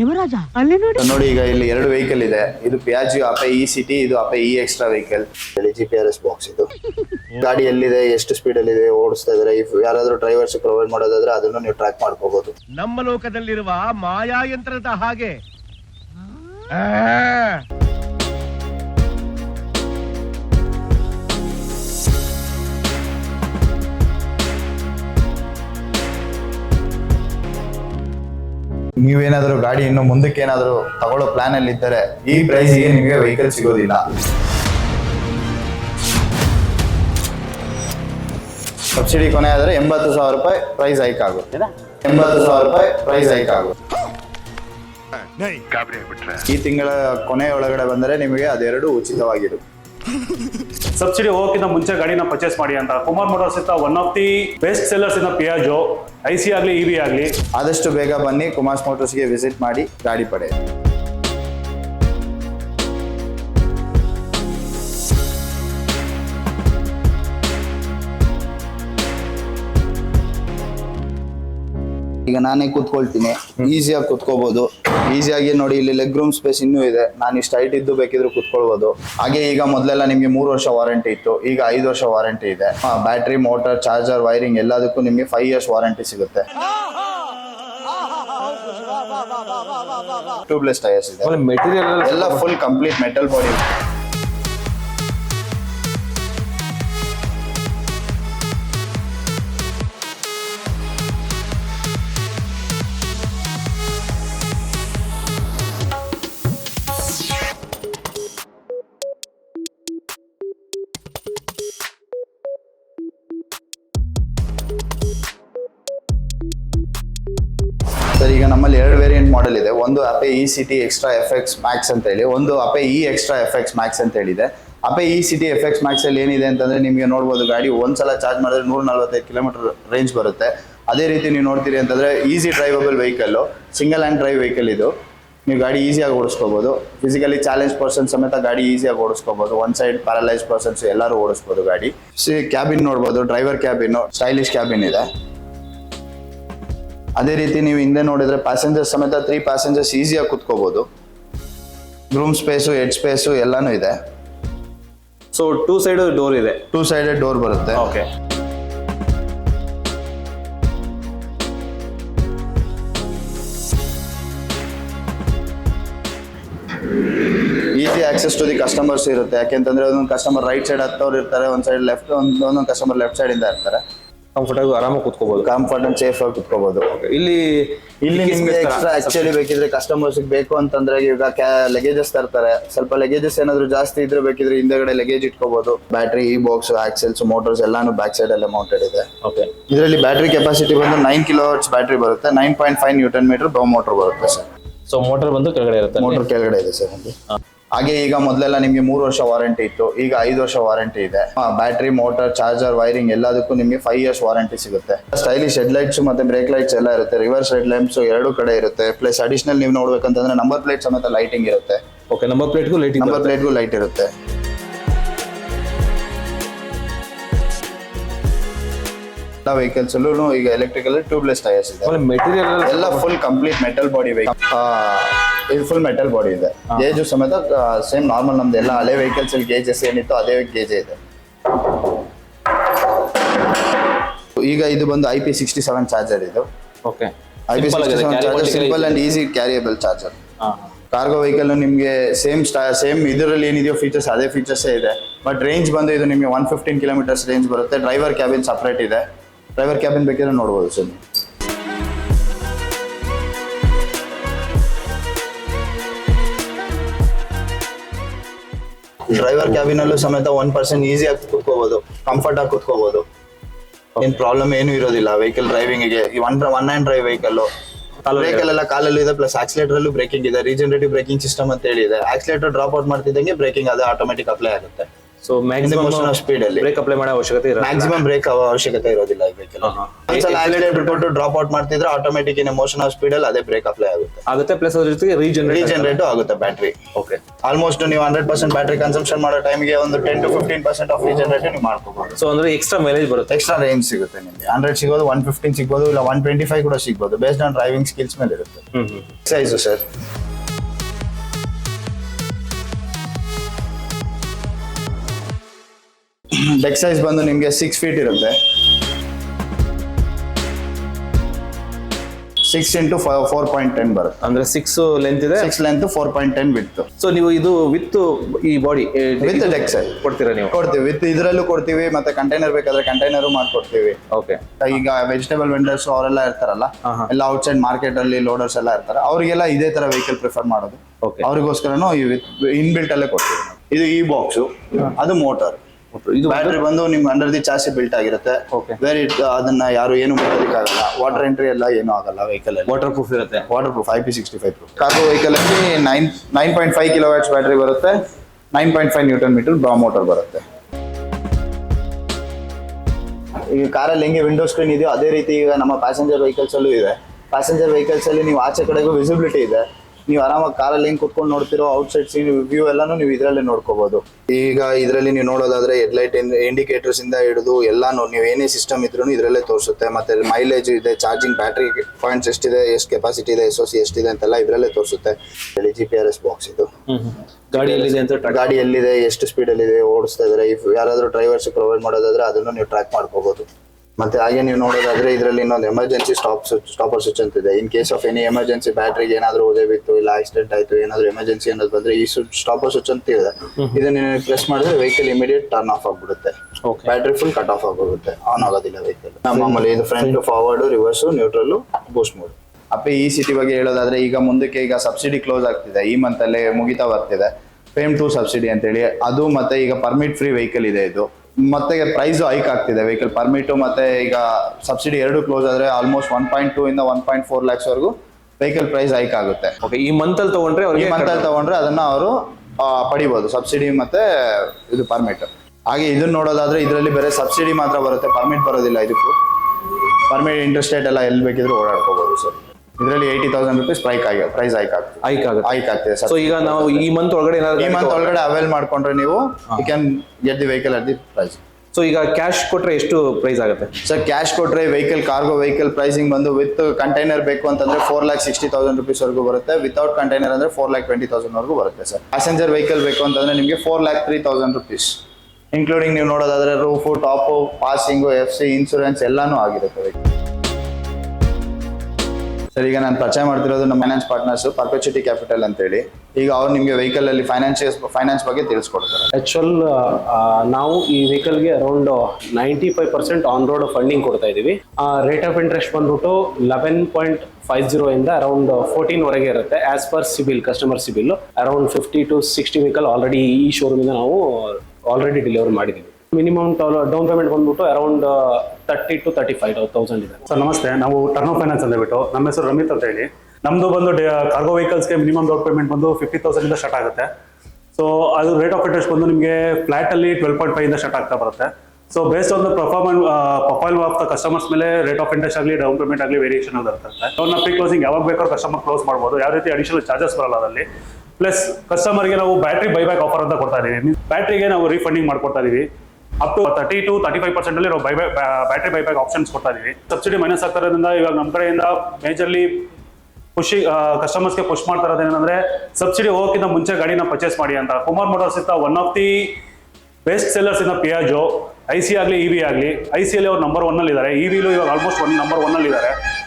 ಯಮರಾಜ ಅಲ್ಲಿ ನೋಡಿ. ನೋಡಿ ಈಗ ಇಲ್ಲಿ ಎರಡು ವೆಹಿಕಲ್ ಇದೆ. ಇದು ಪಿಯಾಜಿಯೋ ಅಪೆ ಇ ಸಿಟಿ ಇದು Ape E extra vehicle G P R S box ಇದು. ಗಾಡಿ ಎಲ್ಲಿದೆ ಎಷ್ಟು ಸ್ಪೀಡ್ ಅಲ್ಲಿ ಇದೆ ಓಡಿಸ್ತಾ ಇದ್ರೆ ಇಫ್ ಯಾರಾದ್ರೂ ಡ್ರೈವರ್ಸ್ ಪ್ರೊವೈಡ್ ಮಾಡೋದಾದ್ರೆ ಅದನ್ನು ನೀವು ಟ್ರ್ಯಾಕ್ ಮಾಡ್ಕೋಬಹುದು ನಮ್ಮ ಲೋಕದಲ್ಲಿರುವ ಮಾಯಾ ಯಂತ್ರದ ಹಾಗೆ. ನೀವೇನಾದ್ರೂ ಗಾಡಿ ಇನ್ನು ಮುಂದಕ್ಕೆ ಏನಾದರೂ ತಗೊಳ್ಳೋ ಪ್ಲಾನ್ ಅಲ್ಲಿ ಇದ್ದರೆ ಈ ಪ್ರೈಸ್ಗೆ ನಿಮಗೆ ವೆಹಿಕಲ್ ಸಿಗೋದಿಲ್ಲ. ಸಬ್ಸಿಡಿ ಕೊನೆ ಆದರೆ ಎಂಬತ್ತು ಸಾವಿರ ರೂಪಾಯಿ ಪ್ರೈಸ್ ಹೈಕ್ ಆಗುತ್ತೆ. ಎಂಬತ್ತು ಸಾವಿರ ರೂಪಾಯಿ ಪ್ರೈಸ್ ಹೈಕ್ ಆಗುತ್ತೆ. ಈ ತಿಂಗಳ ಕೊನೆ ಒಳಗಡೆ ಬಂದರೆ ನಿಮಗೆ ಅದೆರಡು ಉಚಿತವಾಗಿರುತ್ತೆ. ಸಬ್ಸಿಡಿ ಹೋಗೋಕ್ಕಿಂತ ಮುಂಚೆ ಗಾಡಿನ ಪರ್ಚೇಸ್ ಮಾಡಿ ಅಂತ. ಕುಮಾರ್ ಮೋಟಾರ್ಸ್ ಇಂದ one of the best sellers ಇಂದ ಪಿಯಾಜೋ. ಐ ಸಿ ಆಗಲಿ ಇ ವಿ ಆಗಲಿ. ಆದಷ್ಟು ಬೇಗ ಬನ್ನಿ, ಕುಮಾರ್ ಮೋಟರ್ಸ್ಗೆ ವಿಸಿಟ್ ಮಾಡಿ, ಗಾಡಿ ಪಡೆ ಈಗ ನಾನೇ ಕೂತ್ಕೊಳ್ತೀನಿ. ಈಸಿಯಾಗಿ ಕೂತ್ಕೋಬಹುದು ಈಸಿಯಾಗಿ ನೋಡಿ ಇಲ್ಲಿ ಲೆಗ್ ರೂಮ್ ಸ್ಪೇಸ್ ಇನ್ನೂ ಇದೆ. ನಾನು ಇಷ್ಟು ಹೈಟ್ ಇದ್ದು ಬೇಕಿದ್ರು ಕೂತ್ಕೊಳ್ಬಹುದು ಹಾಗೆ ಈಗ ಮೊದಲೆಲ್ಲ ನಿಮಗೆ ಮೂರು ವರ್ಷ ವಾರಂಟಿ ಇತ್ತು. ಈಗ ಐದು ವರ್ಷ ವಾರಂಟಿ ಇದೆ. ಬ್ಯಾಟ್ರಿ ಮೋಟರ್ ಚಾರ್ಜರ್ ವೈರಿಂಗ್ ಎಲ್ಲದಕ್ಕೂ ನಿಮಗೆ ಫೈವ್ ಇಯರ್ಸ್ ವಾರಂಟಿ ಸಿಗುತ್ತೆ. ಟ್ಯೂಬ್ಲೆಸ್ ಟೈರ್ಸ್ ಇದೆ. ಮೆಟೀರಿಯಲ್ ಎಲ್ಲ ಫುಲ್ ಕಂಪ್ಲೀಟ್ ಮೆಟಲ್ ಬಾಡಿ ಈಗ ನಮ್ಮಲ್ಲಿ ಎರಡು ವೇರಿಯಂಟ್ ಮಾಡೆಲ್ ಇದೆ. ಒಂದು Ape E City extra effects max ಅಂತ ಹೇಳಿ, ಒಂದು Ape E extra effects max ಅಂತ ಹೇಳಿದೆ. Ape E City F X max ಅಲ್ಲಿ ಏನಿದೆ ಅಂತಂದ್ರೆ ನಿಮಗೆ ನೋಡ್ಬೋದು ಗಾಡಿ ಒಂದ್ಸಲ ಚಾರ್ಜ್ ಮಾಡಿದ್ರೆ ನೂರ ನಲ್ವತ್ತೈದು ಕಿಲೋಮೀಟರ್ ರೇಂಜ್ ಬರುತ್ತೆ. ಅದೇ ರೀತಿ ನೀವು ನೋಡ್ತೀರಿ ಅಂತಂದ್ರೆ easy drivable vehicle single hand drive vehicle ಇದು. ನೀವು ಗಾಡಿ ಈಸಿಯಾಗಿ ಓಡಿಸ್ಕೋಬಹುದು ಫಿಸಿಕಲಿ ಚಾಲೆಂಜ್ ಪರ್ಸನ್ ಸಮೇತ ಗಾಡಿ ಈಸಿಯಾಗಿ ಓಡಿಸ್ಕೋಬಹುದು ಒನ್ ಸೈಡ್ ಪ್ಯಾರಲೈಸ್ ಪರ್ಸನ್ಸ್ ಎಲ್ಲರೂ ಓಡಿಸ್ಬೋದು ಗಾಡಿ. ಸಿ ಕ್ಯಾಬಿನ್ ನೋಡ್ಬೋದು ಡ್ರೈವರ್ ಕ್ಯಾಬಿನ್ ಸ್ಟೈಲಿಶ್ ಕ್ಯಾಬಿನ್ ಇದೆ. ಅದೇ ರೀತಿ ನೀವು ಹಿಂದೆ ನೋಡಿದ್ರೆ ಪ್ಯಾಸೆಂಜರ್ಸ್ ಸಮೇತ ತ್ರೀ ಪ್ಯಾಸೆಂಜರ್ಸ್ ಈಸಿಯಾಗಿ ಕುತ್ಕೋಬಹುದು ರೂಮ್ ಸ್ಪೇಸು ಹೆಡ್ ಸ್ಪೇಸು ಎಲ್ಲಾನು ಇದೆ. ಸೊ ಟೂ ಸೈಡ್ ಡೋರ್ ಇದೆ. ಟೂ ಸೈಡೆಡ್ ಡೋರ್ ಬರುತ್ತೆ. Okay easy access to the customers ಇರುತ್ತೆ. ಯಾಕೆಂತಂದ್ರೆ ಒಂದೊಂದು ಕಸ್ಟಮರ್ ರೈಟ್ ಸೈಡ್ ಹತ್ತವ್ರು ಇರ್ತಾರೆ ಒಂದ್ ಸೈಡ್ ಲೆಫ್ಟ್ ಒಂದೊಂದು ಕಸ್ಟಮರ್ ಲೆಫ್ಟ್ ಸೈಡ್ ಇಂದ ಕಂಫರ್ಟಾಗಿ ಆರಾಮಾಗಿ ಕೂತ್ಕೋಬಹುದು ಕಂಫರ್ಟ್ ಅಂಡ್ ಸೇಫ್ ಆಗಿ ಕುತ್ಕೋಬಹುದು ಇಲ್ಲಿ ಇಲ್ಲಿ ನಿಮ್ಗೆ ಎಕ್ಸ್ಟ್ರಾ ಆಕ್ಚುಲಿ ಬೇಕಿದ್ರೆ ಕಸ್ಟಮರ್ಸ್ ಬೇಕು ಅಂತಂದ್ರೆ ಈಗ ಲಗೇಜಸ್ ತರ್ತಾರೆ. ಸ್ವಲ್ಪ ಲಗೇಜಸ್ ಏನಾದ್ರು ಜಾಸ್ತಿ ಇದ್ರೆ ಬೇಕಿದ್ರೆ ಹಿಂದೆಗಡೆ ಲಗೇಜ್ ಇಟ್ಕೋಬಹುದು ಬ್ಯಾಟ್ರಿ ಈ ಬಾಕ್ಸ್ ಆಕ್ಸೆಲ್ಸ್ ಮೋಟರ್ಸ್ ಎಲ್ಲಾನು ಬ್ಯಾಕ್ ಸೈಡ್ ಅಲ್ಲೇ ಮೌಂಟೆಡ್ ಇದೆ. ಓಕೆ ಇದರಲ್ಲಿ ಬ್ಯಾಟ್ರಿ ಕೆಪಾಸಿಟಿ ಬಂದು ನೈನ್ ಕಿಲೋ ಬ್ಯಾಟ್ರಿ ಬರುತ್ತೆ. Nine point five newton meter ಬೋ ಮೋಟರ್ ಬರುತ್ತೆ ಸರ್. ಸೊ ಮೋಟರ್ ಬಂದು ಕೆಳಗಡೆ ಇರುತ್ತೆ ಮೋಟರ್ ಕೆಳಗಡೆ ಇದೆ ಸರ್ ಹಾಗೆ ಈಗ ಮೊದಲೆಲ್ಲ ನಿಮಗೆ ಮೂರು ವರ್ಷ ವಾರಂಟಿ ಇತ್ತು. ಈಗ ಐದು ವರ್ಷ ವಾರಂಟಿ ಇದೆ. ಬ್ಯಾಟ್ರಿ ಮೋಟರ್ ಚಾರ್ಜರ್ ವೈರಿಂಗ್ ಎಲ್ಲದಕ್ಕೂ ನಿಮಗೆ ಫೈವ್ ಇಯರ್ಸ್ ವಾರಂಟಿ ಸಿಗುತ್ತೆ. ಸ್ಟೈಲಿಶ್ ಹೆಡ್ ಲೈಟ್ಸ್ ಮತ್ತೆ ಬ್ರೇಕ್ ಲೈಟ್ಸ್ ಎಲ್ಲ ಇರುತ್ತೆ. ರಿವರ್ಸ್ ಹೆಡ್ ಲೈಟ್ಸ್ ಎರಡು ಕಡೆ ಇರುತ್ತೆ. ಪ್ಲಸ್ ಅಡಿಷನಲ್ ನೀವು ನೋಡ್ಬೇಕಂತಂದ್ರೆ ನಂಬರ್ ಪ್ಲೇಟ್ ಸಮೇತ ಲೈಟಿಂಗ್ ಇರುತ್ತೆ. ಓಕೆ ನಂಬರ್ ಪ್ಲೇಟ್ಗೂ ಲೈಟಿಂಗ್ ನಂಬರ್ ಪ್ಲೇಟ್ಗೂ ಲೈಟ್ ಇರುತ್ತೆ. ಎಲ್ಲ ವೆಹಿಕಲ್ಸ್ ಅಲ್ಲೂ ಈಗ ಎಲೆಕ್ಟ್ರಿಕಲ್ ಟ್ಯೂಬ್ಲೆಸ್ ಟೈರ್ಸ್ ಇದೆ. ಮೆಟೀರಿಯಲ್ ಎಲ್ಲ ಫುಲ್ ಕಂಪ್ಲೀಟ್ ಮೆಟಲ್ ಬಾಡಿ ಇದು ಫುಲ್ ಮೆಟಲ್ ಬಾಡಿ ಇದೆ. ಗೇಜು ಸಮೇತ ಸೇಮ್ ನಾರ್ಮಲ್ ನಮ್ದು ಎಲ್ಲ ಹಳೆ ವೆಹಿಕಲ್ಸ್ ಅಲ್ಲಿ ಗೇಜಸ್ ಏನಿತ್ತು ಅದೇ ಗೇಜ್ ಇದೆ. ಈಗ ಇದು ಬಂದು I P sixty seven charger ಇದು. Okay. I P sixty seven charger simple and easy carriable charger cargo vehicle ನಿಮಗೆ ಸೇಮ್ ಸ್ಟಾ ಸೇಮ್ ಇದರಲ್ಲಿ ಏನಿದೆಯೋ ಫೀಚರ್ಸ್ ಅದೇ ಫೀಚರ್ಸೇ ಇದೆ. ಬಟ್ ರೇಂಜ್ ಬಂದು ಇದು ನಿಮಗೆ ಒನ್ ಫಿಫ್ಟೀನ್ ಕಿಲೋಮೀಟರ್ಸ್ ರೇಂಜ್ ಬರುತ್ತೆ. ಡ್ರೈವರ್ ಕ್ಯಾಬಿನ್ ಸಪ್ರೇಟ್ ಇದೆ. ಡ್ರೈವರ್ ಕ್ಯಾಬಿನ್ ಬೇಕಿದ್ರೆ ನೋಡ್ಬೋದು ಸರ್ ಡ್ರೈವರ್ ಕ್ಯಾಬಿನ್ ಅಲ್ಲೂ ಸಮೇತ ಒನ್ ಪರ್ಸೆಂಟ್ ಈಸಿಯಾಗಿ ಕುತ್ಕೋಬಹುದು ಕಂಫರ್ಟ್ ಆಗಿ ಕುತ್ಕೋಬಹುದು ಏನ್ ಪ್ರಾಬ್ಲಮ್ ಏನು ಇರೋದಿಲ್ಲ vehicle ಡ್ರೈವಿಂಗ್ಗೆ one one hand drive vehicle vehicle ಎಲ್ಲ ಕಾಲಲ್ಲಿ ಇದೆ ಪ್ಲಸ್ ಆಕ್ಸಿಲೇಟರ್ ಅಲ್ಲೂ ಬ್ರೇಕಿಂಗ್ ಇದೆ ರೀಜನರೇಟಿವ್ ಬ್ರೇಕಿಂಗ್ ಸಿಸ್ಟಮ್ ಅಂತ ಹೇಳಿದೆ ಆಕ್ಸಿಲೇಟರ್ ಡ್ರಾಪ್ ಔಟ್ ಮಾಡ್ತಿದ್ದಂಗೆ ಬ್ರೇಕಿಂಗ್ ಅದೇ ಆಟೋಮೆಟಿಕ್ ಅಪ್ಲೈ ಆಗುತ್ತೆ. ಸೊ ಮ್ಯಾಕ್ಸಿಮಮ್ ಸ್ಪೀಡ್ ಅಲ್ಲಿ. ಬ್ರೇಕ್ ಅಪ್ಲೈ ಮಾಡೋ ಅವಶ್ಯಕತೆ ಇರಲ್ಲ ಮ್ಯಾಕ್ಸಿಮಮ್ ಬ್ರೇಕ್ ಅವಶ್ಯಕತೆ ಇರೋದಿಲ್ಲ ಈ ಹಾ. ಒಂದ್ಸಲ ಕೊಟ್ಟು ಡ್ರಾಪ್ ಔಟ್ ಮಾಡ್ತಿದ್ರೆ automatic in motion of speed ಅಲ್ಲಿ ಅದೇ ಬ್ರೇಕ್ ಅಪ್ಲೈ ಆಗುತ್ತೆ. ಆಗುತ್ತೆ ಪ್ಲಸ್ ಅದ್ರ ಜೊತೆಗೆ ರೀಜನರೇಟ್ ರೀಜನರೇಟ್ ಆಗುತ್ತೆ ಬ್ಯಾಟ್ರಿ ಓಕೆ ಆಲ್ಮೋಸ್ಟ್ ನೀವು ಹಂಡ್ರೆಡ್ ಪರ್ಸೆಂಟ್ ಬ್ಯಾಟ್ರಿ ಕನ್ಸಂಪ್ಷನ್ ಮಾಡೋ ಟೈಮ್ಗೆ ಒಂದು ten to fifteen percent of regenerate ನೀವು ಮಾಡ್ಕೋಬಹುದು ಸೊ ಅಂದ್ರೆ ಎಕ್ಸ್ಟ್ರಾ ಮೈಲೇಜ್ ಬರುತ್ತೆ. ಎಕ್ಸ್ಟ್ರಾ ರೇಂಜ್ ಸಿಗುತ್ತೆ ನಿಮಗೆ. ಹಂಡ್ರೆಡ್ ಸಿಗೋದು ಒನ್ ಫಿಫ್ಟೀನ್ ಸಿಗ್ಬೋದು ಇಲ್ಲ ಒನ್ ಟ್ವೆಂಟಿ ಫೈವ್ ಕೂಡ ಸಿಗ್ಬೋದು ಬೇಸ್ಡ್ ಆನ್ ಡ್ರೈವಿಂಗ್ ಸ್ಕಿಲ್ಸ್ ಮೇಲೆ ಇರುತ್ತೆ ಸೈಜು ಸರ್ ಡೆಕ್ ಸೈಜ್ ಬಂದು ನಿಮಗೆ ಸಿಕ್ಸ್ ಫೀಟ್ ಇರುತ್ತೆ. Six into four point ten ಬರುತ್ತೆ. ಅಂದ್ರೆ ಸಿಕ್ಸ್ ಲೆಂತ್ ಇದೆ? Six length four point ten ಬಿಟ್ಟು ಸೊ ನೀವು ಇದು ವಿತ್ ಈ ಬಾಡಿ ವಿತ್ ಲೆಗ್ ಸೈಜ್ ಕೊಡ್ತೀರಾ ನೀವು? ಕೊಡ್ತೀವಿ. ವಿತ್ ಇದರಲ್ಲೂ ಕೊಡ್ತೀವಿ ಮತ್ತೆ ಕಂಟೈನರ್ ಬೇಕಾದ್ರೆ ಕಂಟೈನರು ಮಾಡ್ಕೊಡ್ತೀವಿ. ಓಕೆ ಈಗ ವೆಜಿಟೇಬಲ್ ವೆಂಡರ್ಸ್ ಅವರೆಲ್ಲ ಇರ್ತಾರಲ್ಲ. ಎಲ್ಲ ಔಟ್ಸೈಡ್ ಮಾರ್ಕೆಟ್ ಅಲ್ಲಿ ಲೋಡರ್ಸ್ ಎಲ್ಲ ಇರ್ತಾರೆ ಅವರಿಗೆಲ್ಲ ಇದೇ ತರ ವೆಹಿಕಲ್ ಪ್ರಿಫರ್ ಮಾಡೋದು. ಅವ್ರಿಗೋಸ್ಕರನು ಈ ವಿತ್ ಇನ್ಬಿಲ್ಟ್ ಅಲ್ಲೇ ಕೊಡ್ತೀವಿ ಇದು ಈ ಬಾಕ್ಸು ಅದು ಮೋಟರ್ ಇದು ಬ್ಯಾಟ್ರಿ ಬಂದು ನಿಮ್ಮ ಅಂಡರ್ ದಿ ಚಾಸಿ ಬಿಲ್ಟ್ ಆಗಿರುತ್ತೆ. ವೆರಿ ಅದನ್ನ ಯಾರು ಏನು ಮಾಡೋದಕ್ಕಾಗಲ್ಲ ವಾಟರ್ ಎಂಟ್ರಿ ಎಲ್ಲ ಏನು ಆಗಲ್ಲ ವೆಹಿಕಲ್ ಅಲ್ಲಿ. ವಾಟರ್ ಪ್ರೂಫ್ ಇರುತ್ತೆ. Water proof I P sixty five proof cargo vehicle ಅಲ್ಲಿ nine nine point five kilo watts battery ಬರುತ್ತೆ. Nine point five newton meter ಬ್ರಾ ಮೋಟರ್ ಬರುತ್ತೆ. ಈಗ ಕಾರಲ್ಲಿ ಹೆಂಗೆ ವಿಂಡೋ ಸ್ಕ್ರೀನ್ ಇದೆಯೋ ಅದೇ ರೀತಿ ಈಗ ನಮ್ಮ ಪ್ಯಾಸೆಂಜರ್ ವೆಹಿಕಲ್ಸ್ ಅಲ್ಲೂ ಇದೆ. ಪ್ಯಾಸೆಂಜರ್ ವೆಹಿಕಲ್ಸ್ ಅಲ್ಲಿ ನೀವು ಆಚೆ ಕಡೆಗೂ ವಿಸಿಬಿಲಿಟಿ ಇದೆ. ನೀವು ಆರಾಮಾಗಿ ಕಾರಲ್ಲಿ ಹೆಂಗ್ ಕುತ್ಕೊಂಡು ನೋಡ್ತಿರೋ ಔಟ್ ಸೈಡ್ ಸೀನ್ ವ್ಯೂ ಎಲ್ಲಾನು ನೀವು ಇದರಲ್ಲೇ ನೋಡ್ಕೋಬಹುದು ಈಗ ಇದರಲ್ಲಿ ನೀವು ನೋಡೋದಾದ್ರೆ ಹೆಡ್ಲೈಟ್ ಇಂಡಿಕೇಟರ್ಸ್ ಇಂದ ಹಿಡಿದು ಎಲ್ಲಾನು ನೀವು ಏನೇ ಸಿಸ್ಟಮ್ ಇದ್ರೂ ಇದರಲ್ಲೇ ತೋರಿಸುತ್ತೆ. ಮತ್ತೆ ಮೈಲೇಜ್ ಇದೆ ಚಾರ್ಜಿಂಗ್ ಬ್ಯಾಟ್ರಿ ಪಾಯಿಂಟ್ಸ್ ಎಷ್ಟಿದೆ ಎಷ್ಟು ಕೆಪಾಸಿಟಿ ಇದೆ ಎಸ್ ಒ ಸಿ ಎಷ್ಟಿದೆ ಅಂತೆಲ್ಲ ಇದರಲ್ಲೇ ತೋರಿಸುತ್ತೆ. G P R S box ಇದು. ಗಾಡಿಯಲ್ಲಿದೆ ಹ್ಮ್. ಗಾಡಿ ಎಲ್ಲಿದೆ ಅಂತ ಗಾಡಿಯಲ್ಲಿದೆ ಎಷ್ಟು ಸ್ಪೀಡ್ ಅಲ್ಲಿ ಇದೆ ಓಡಿಸ್ತಾ ಇದ್ರೆ ಇಫ್ ಯಾರಾದ್ರೂ ಡ್ರೈವರ್ಸ್ ಪ್ರೊವೈಡ್ ಮಾಡೋದಾದ್ರೆ ಅದನ್ನು ನೀವು ಟ್ರ್ಯಾಕ್ ಮಾಡ್ಕೋಬಹುದು ಮತ್ತೆ ಹಾಗೆ ನೀವು ನೋಡೋದಾದ್ರೆ ಇದರಲ್ಲಿ ಇನ್ನೊಂದು ಎಮರ್ಜೆನ್ಸಿ ಸ್ಟಾಪ್ ಸ್ಟಾಪರ್ ಸ್ವಿಚ್ ಅಂತ ಇದೆ. In case of any emergency ಬ್ಯಾಟ್ರಿಗೆ ಏನಾದ್ರೂ ಓದೇ ಬಿತ್ತು ಇಲ್ಲ ಆಕ್ಸಿಡೆಂಟ್ ಆಯ್ತು ಏನಾದ್ರೂ ಎಮರ್ಜೆನ್ಸಿ ಅನ್ನೋದು ಬಂದ್ರೆ ಈ ಸ್ಟಾಪರ್ ಸ್ವಿಚ್ ಅಂತ ಇದೆ. ಇದನ್ನ ಪ್ರೆಸ್ ಮಾಡಿದ್ರೆ ವೆಹಿಕಲ್ ಇಮಿಡಿಯೇಟ್ ಟರ್ನ್ ಆಫ್ ಆಗ್ಬಿಡುತ್ತೆ. ಬ್ಯಾಟ್ರಿ ಫುಲ್ ಕಟ್ ಆಫ್ ಆಗೋಗುತ್ತೆ ಆನ್ ಆಗೋದಿಲ್ಲ ವೆಹಿಕಲ್ ಮಾಮೂಲಿ ಇದು front forward reverse neutral boost mode Ape E City ಬಗ್ಗೆ ಹೇಳೋದಾದ್ರೆ ಈಗ ಮುಂದಕ್ಕೆ ಈಗ ಸಬ್ಸಿಡಿ ಕ್ಲೋಸ್ ಆಗ್ತಿದೆ. ಈ ಮಂತ್ ಅಲ್ಲೇ ಮುಗಿತಾ ಬರ್ತಿದೆ. ಫೇಮ್ ಟು ಸಬ್ಸಿಡಿ ಅಂತೇಳಿ. ಅದು ಮತ್ತೆ ಈಗ ಪರ್ಮಿಟ್ ಫ್ರೀ ವೆಹಿಕಲ್ ಇದೆ ಇದು. ಮತ್ತೆ ಪ್ರೈಸ್ ಹೈಕ್ ಆಗ್ತಿದೆ. ವೆಹಿಕಲ್ ಪರ್ಮಿಟ್ ಮತ್ತೆ ಈಗ ಸಬ್ಸಿಡಿ ಎರಡು ಕ್ಲೋಸ್ ಆದ್ರೆ ಆಲ್ಮೋಸ್ಟ್ ಒನ್ ಪಾಯಿಂಟ್ ಟೂ ಇಂದ ಒನ್ ಪಾಯಿಂಟ್ ಫೋರ್ ಲ್ಯಾಕ್ಸ್ ವರೆಗೂ ವೆಹಿಕಲ್ ಪ್ರೈಸ್ ಹೈಕ್ ಆಗುತ್ತೆ. ಓಕೆ ಈ ಮಂತ್ ಅಲ್ಲಿ ತಗೊಂಡ್ರೆ ಈ ಅವ್ರಿಗೆ ಮಂತ್ ಅಲ್ಲಿ ತಗೊಂಡ್ರೆ ಅದನ್ನ ಅವರು ಪಡಿಬಹುದು ಸಬ್ಸಿಡಿ ಮತ್ತೆ ಇದು ಪರ್ಮಿಟ್ ಹಾಗೆ ಇದನ್ನ ನೋಡೋದಾದ್ರೆ ಇದರಲ್ಲಿ ಬೇರೆ ಸಬ್ಸಿಡಿ ಮಾತ್ರ ಬರುತ್ತೆ. ಪರ್ಮಿಟ್ ಬರೋದಿಲ್ಲ ಇದಕ್ಕೂ. ಪರ್ಮಿಟ್ ಇಂಟ್ರೆಸ್ಟ್ ರೇಟ್ ಎಲ್ಲ ಎಲ್ಲಿ ಬೇಕಿದ್ರು ಓಡಾಡ್ಕೋಬಹುದು ಸರ್ ಇದರಲ್ಲಿ ಏಯ್ಟಿ ತೌಸಂಡ್ ರುಪೀಸ್ ಪ್ರೈಕ್ ಆಗಿ ಪ್ರೈಸ್ ಹೈಕ್ ಆಗ್ತದೆ ಹೈಕ್ ಆಗುತ್ತೆ. ಹೈಕ್ ಆಗ್ತಿದೆ ಸೊ ಈಗ ನಾವು ಈ ಮಂತ್ ಒಳಗಡೆ ಈ ಏನಾದ್ರು ಮಂತ್ ಒಳಗಡೆ ಅವೈಲ್ ಮಾಡ್ಕೊಂಡ್ರೆ ನೀವು you can get the vehicle at the price so ಈಗ ಕ್ಯಾಶ್ ಕೊಟ್ರೆ ಎಷ್ಟು ಪ್ರೈಸ್ ಆಗುತ್ತೆ? ಸರ್ ಕ್ಯಾಶ್ ಕೊಟ್ಟರೆ ವೆಹಿಕಲ್ ಕಾರ್ಗೋ ವೆಹಿಕಲ್ ಪ್ರೈಸಿಂಗ್ ಬಂದು ವಿತ್ ಕಂಟೈನರ್ ಬೇಕು ಅಂತಂದ್ರೆ four lakh sixty thousand rupees ವರೆಗೂ ಬರುತ್ತೆ. ವಿತೌಟ್ ಕಂಟೈನರ್ ಅಂದ್ರೆ ಫೋರ್ ಲ್ಯಾಕ್ ಟ್ವೆಂಟಿ ತೌಸಂಡ್ ವರೆಗೂ ಬರುತ್ತೆ ಸರ್. ಪ್ಯಾಸೆಂಜರ್ ವೆಹಿಕಲ್ ಬೇಕು ಅಂತಂದ್ರೆ ನಿಮಗೆ four lakh three thousand rupees including ನೀವು ನೋಡೋದಾದ್ರೆ roof top passing F C insurance ಎಲ್ಲಾನು ಆಗಿರುತ್ತೆ ಸರ್, ಈಗ ನಾನು ಪರಿಚಯ ಮಾಡ್ತಿರೋದು ನಮ್ಮ ಫೈನಾನ್ಸ್ ಪಾರ್ಟ್ನರ್ಸ್ ಪರ್ಪೆಚುಟಿ ಕ್ಯಾಪಿಟಲ್ ಅಂತೇಳಿ. ಈಗ ಅವ್ರು ನಿಮಗೆ ವೆಹಿಕಲ್ ಅಲ್ಲಿ ಫೈನಾನ್ಸಿಯಸ್ ಫೈನಾನ್ಸ್ ಬಗ್ಗೆ ತಿಳಿಸ್ಕೊಡ್ತಾರೆ. ಆ್ಯಕ್ಚುಲ್ ನಾವು ಈ ವೆಹಿಕಲ್ಗೆ around ninety five percent on road funding ಕೊಡ್ತಾ ಇದ್ದೀವಿ ರೇಟ್ ಆಫ್ ಇಂಟ್ರೆಸ್ಟ್ ಬಂದ್ಬಿಟ್ಟು ಲೆವೆನ್ ಪಾಯಿಂಟ್ ಫೈವ್ ಜೀರೋ ಇಂದ ಅರೌಂಡ್ ಫೋರ್ಟೀನ್ ವರೆಗೆ ಇರುತ್ತೆ as per CIBIL customer CIBIL around fifty to sixty vehicle already ಈ ಶೋರೂಮಿಂದ ನಾವು ಆಲ್ರೆಡಿ ಡೆಲಿವರಿ ಮಾಡಿದ್ದೀವಿ. ಮಿನಿಮಮ್ ಡೌನ್ ಪೇಮೆಂಟ್ ಬಂದ್ಬಿಟ್ಟು around thirty to thirty five thousand ಇದೆ. ಸರ್, ನಮಸ್ತೆ. ನಾವು ಟರ್ನ್ ಫೈನಾನ್ಸ್ ಅಂತ ಬಿಟ್ಟು ನಮ್ಮ ಹೆಸರು ರಮಿತ್ ಅಂತ ಹೇಳಿ. ನಮ್ದು ಬಂದು ಕಾರ್ಗೋ ವೆಹಿಕಲ್ಸ್ಗೆ ಮಿನಿಮಮ್ ಡೌನ್ ಪೇಮೆಂಟ್ ಬಂದು ಫಿಫ್ಟಿ ಇಂದ ಸ್ಟಾರ್ಟ್ ಆಗುತ್ತೆ. ಸೊ ಅದು ರೇಟ್ ಆಫ್ ಇಂಟ್ರೆಸ್ಟ್ ಬಂದು ನಿಮಗೆ ಫ್ಲಾಟ್ ಅಲ್ಲಿ ಟ್ವೆಲ್ ಪಾಯಿಂಟ್ ಫೈವ್ ಇಂದ ಸ್ಟಾರ್ಟ್ ಆಗ್ತಾ ಬರುತ್ತೆ. So based on the performance profile of the customers ಮೇಲೆ ರೇಟ್ ಆಫ್ ಇಂಟ್ರೆಸ್ಟ್ ಆಗಲಿ ಡೌನ್ ಪೇಮೆಂಟ್ ಆಗಲಿ ವೇರಿಯೇಷನ್ ಇರುತ್ತೆ ಲೋನ್ನ ಪ್ರೀ ಕ್ಲೋಸಿಂಗ್ ಯಾವಾಗ ಬೇಕಾದ್ರೂ ಕಸ್ಟಮರ್ ಕ್ಲೋಸ್ ಮಾಡ್ಬೋದು. ಯಾವ ರೀತಿ ಅಡಿಷನಲ್ ಚಾರ್ಜಸ್ ಬರಲ್ಲ ಅದರಲ್ಲಿ. ಪ್ಲಸ್ ಕಸ್ಟಮರ್ಗೆ ನಾವು ಬ್ಯಾಟ್ರಿ ಬೈಬ್ಯಾಕ್ ಆಫರ್ ಅಂತ ಕೊಡ್ತಾ ಇದೀವಿ. ಬ್ಯಾಟ್ರಿಗೆ ನಾವು ರೀಫಂಡಿಂಗ್ ಮಾಡ್ಕೊಡ್ತಾ ಇದೀವಿ. Up to thirty two thirty five percent ಅಲ್ಲಿ ನಾವು ಬೈ ಬ್ಯಾಟ್ರಿ ಬೈಬ್ಯಾಕ್ ಆಪ್ಷನ್ಸ್ ಕೊಡ್ತಾ ಇದೀವಿ. ಸಬ್ಸಿಡಿ ಮೈನಸ್ ಆಗ್ತಾರೋದ್ರಿಂದ ಇವಾಗ ನಮ್ಮ ಕಡೆಯಿಂದ ಮೇಜರ್ಲಿ ಖುಷಿ ಕಸ್ಟಮರ್ಸ್ಗೆ ಪುಷ್ ಮಾಡ್ತಾ ಇರೋದೇನಂದ್ರೆ ಸಬ್ಸಿಡಿ ಹೋಗೋಕ್ಕಿಂತ ಮುಂಚೆ ಗಾಡಿನ ಪರ್ಚೇಸ್ ಮಾಡಿ ಅಂತ. ಕುಮಾರ್ ಮೋಟಾರ್ಸ್ ಇತ್ತ one of the best sellers ಇಂದ ಪಿಯಾಜೋ ಐ ಸಿ ಆಗಲಿ ಇ ವಿ ಆಗಲಿ ಐ ಸಿ ಅಲ್ಲಿ ಅವ್ರು ನಂಬರ್ ಒನ್ ಅಲ್ಲಿ ಇದ್ದಾರೆ ಇ ವಿಲು ಇವಾಗ ಆಲ್ಮೋಸ್ಟ್ ಒನ್ ನಂಬರ್ ಒನ್ ಅಲ್ಲಿ ಇದ್ದಾರೆ